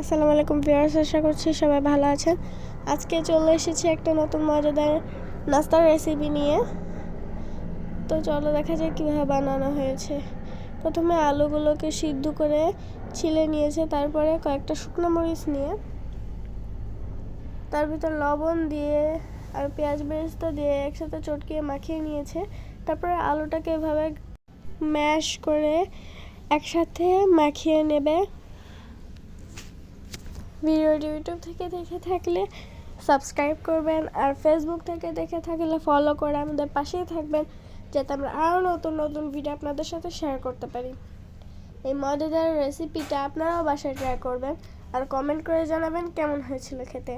আসসালামু আলাইকুম ভিউয়ার্স, আশা করছি সবাই ভালো আছেন। আজকে চলে এসেছি একটা নতুন মজাদার নাস্তার রেসিপি নিয়ে। তো চলো দেখা যায় কীভাবে বানানো হয়েছে। প্রথমে আলুগুলোকে সিদ্ধ করে ছিলে নিয়েছে, তারপরে কয়েকটা শুকনো মরিচ নিয়ে। তার ভিতর লবণ দিয়ে আর পেঁয়াজ বেরেস্তা দিয়ে একসাথে চটকিয়ে মাখিয়ে নিয়েছে। তারপরে আলুটাকে এভাবে ম্যাশ করে একসাথে মাখিয়ে নেবে। ভিডিওটি ইউটিউব থেকে দেখে থাকলে সাবস্ক্রাইব করবেন আর ফেসবুক থেকে দেখে থাকলে ফলো করে আমাদের পাশেই থাকবেন, যাতে আমরা আরও নতুন নতুন ভিডিও আপনাদের সাথে শেয়ার করতে পারি। এই মজাদার রেসিপিটা আপনারাও বাসায় ট্রাই করবেন আর কমেন্ট করে জানাবেন কেমন হয়েছিল খেতে।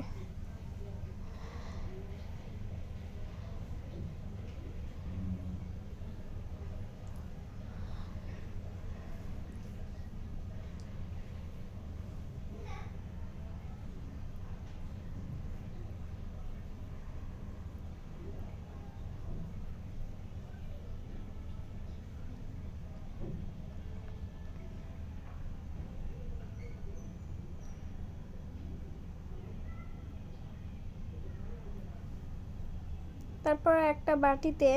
তারপর একটা বাটিতে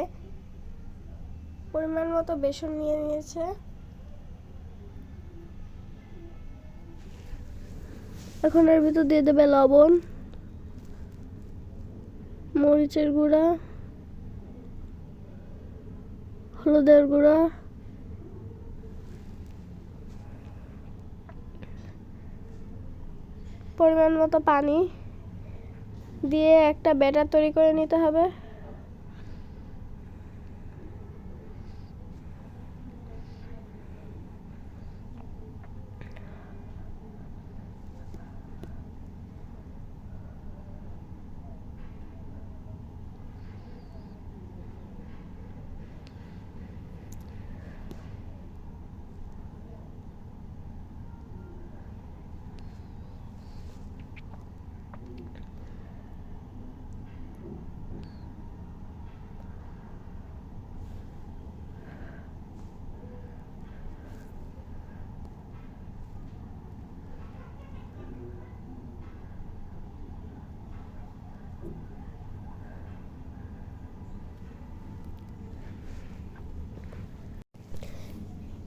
পরিমাণ মতো বেসন নিয়ে নিয়েছে। এখন এর ভিতর দিয়ে দেবে লবণ, মরিচের গুঁড়া, হলুদের গুঁড়া, পরিমাণ মতো পানি দিয়ে একটা ব্যাটার তৈরি করে নিতে হবে।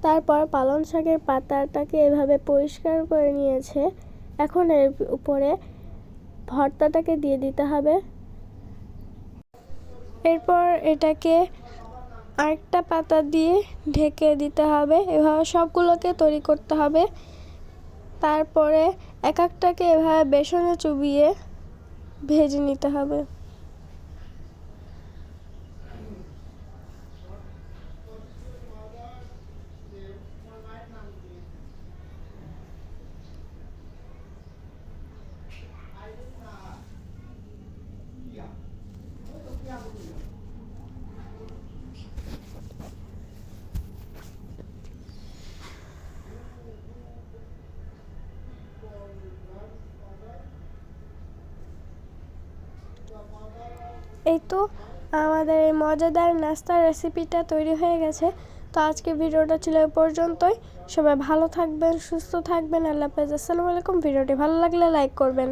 তারপর পালং শাকের পাতাটাকে এভাবে পরিষ্কার করে নিয়েছে। এখন এর উপরে ভর্তাটাকে দিয়ে দিতে হবে। এরপর এটাকে আরেকটা পাতা দিয়ে ঢেকে দিতে হবে। এভাবে সবগুলোকে তৈরি করতে হবে। তারপরে এক একটাকে এভাবে বেসনে চুবিয়ে ভেজে নিতে হবে। এই তো আমাদের এই মজাদার নাস্তার রেসিপিটা তৈরি হয়ে গেছে। তো আজকে ভিডিওটা ছিল এ পর্যন্তই। সবাই ভালো থাকবেন, সুস্থ থাকবেন। আল্লাহ হাফেজ। আসসালামু আলাইকুম। ভিডিওটি ভালো লাগলে লাইক করবেন।